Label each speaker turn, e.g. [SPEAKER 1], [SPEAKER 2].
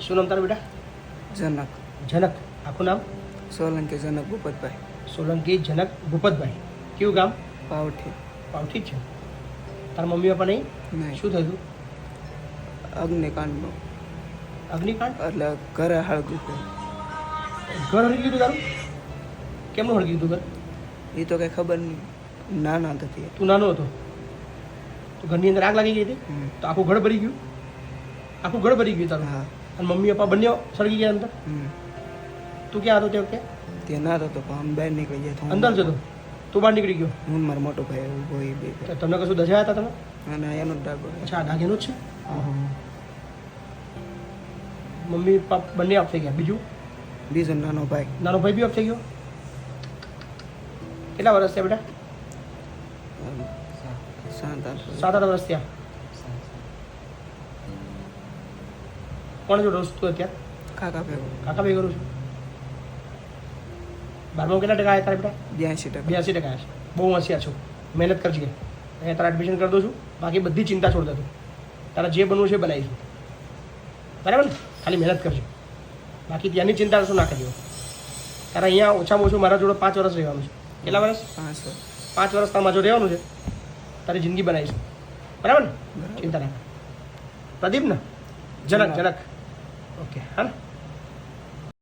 [SPEAKER 1] શું નામ તારું બેટા?
[SPEAKER 2] જનક.
[SPEAKER 1] જનક. આખું નામ?
[SPEAKER 2] સોલંકી જનક ભૂપતભાઈ.
[SPEAKER 1] સોલંકી જનક ભૂપતભાઈ. કયું ગામ?
[SPEAKER 2] પાવઠી.
[SPEAKER 1] પાવઠી જ છે. તારા મમ્મી પપ્પા નહીં? શું થયું?
[SPEAKER 2] અગ્નિકાંડનું.
[SPEAKER 1] અગ્નિકાંડ?
[SPEAKER 2] એટલે ઘરે હળગ્યું હતું
[SPEAKER 1] ઘર હળગ્યું ગયું તારું? કેમનું હળગ્યું ગયું ઘર?
[SPEAKER 2] એ તો કંઈ ખબર નહીં. નાના હતી.
[SPEAKER 1] તું નાનો હતો. તો ઘરની અંદર આગ લાગી ગઈ હતી? તો આખું ઘર ભરી ગયું? આખું ઘર ભરી ગયું તારું?
[SPEAKER 2] હા.
[SPEAKER 1] અને મમ્મી પપ્પા બંને સળગી ગયા અંદર. તું ક્યાં હતો તે વખતે
[SPEAKER 2] તે ના હતો તો આમ બહાર નીકળી હું-
[SPEAKER 1] અંદર જતો તું બહાર નીકળી ગયો?
[SPEAKER 2] હું મારો મોટો ભાઈ ઊભો એ બે
[SPEAKER 1] તમને કશું દજાયા હતા તમે?
[SPEAKER 2] અને એનો જ
[SPEAKER 1] અચ્છા આ ડાઘેનો જ છે? મમ્મી પપ્પા બંને ઓફ થઈ ગયા. બીજું?
[SPEAKER 2] બીજો નાનો ભાઈ.
[SPEAKER 1] નાનો ભાઈ બી ઓફ થઈ ગયો? કેટલા વર્ષ થયા બેટા?
[SPEAKER 2] સાત આઠ
[SPEAKER 1] વર્ષ થયા. કોણ જોડે રહું તું અત્યારે
[SPEAKER 2] કાકા ભાઈ
[SPEAKER 1] કાકા ભાઈ કરું છું. બારમાં કેટલા ટકા આવ્યા તારા બેટા?
[SPEAKER 2] બ્યાસી ટકા.
[SPEAKER 1] બ્યાસી ટકા આવ્યા છે. બહુ હોશિયાર છું. મહેનત કરજે. અહીંયા તારા એડમિશન કરી દઉં છું. બાકી બધી ચિંતા છોડ દઉં તારા જે બનવું છે બનાવીશું બરાબર ને? ખાલી મહેનત કરજો. બાકી ત્યાંની ચિંતા શું ના કરજો તારા અહીંયા ઓછામાં ઓછું મારા જોડે પાંચ વર્ષ રહેવાનું છે. કેટલા વર્ષ
[SPEAKER 2] પાંચસો
[SPEAKER 1] પાંચ વર્ષ તારા મારા રહેવાનું છે. તારી જિંદગી બનાવીશું. બરાબર ને? ચિંતા ના કર. પ્રદીપ ને? જનક જનક ઓકે હા ને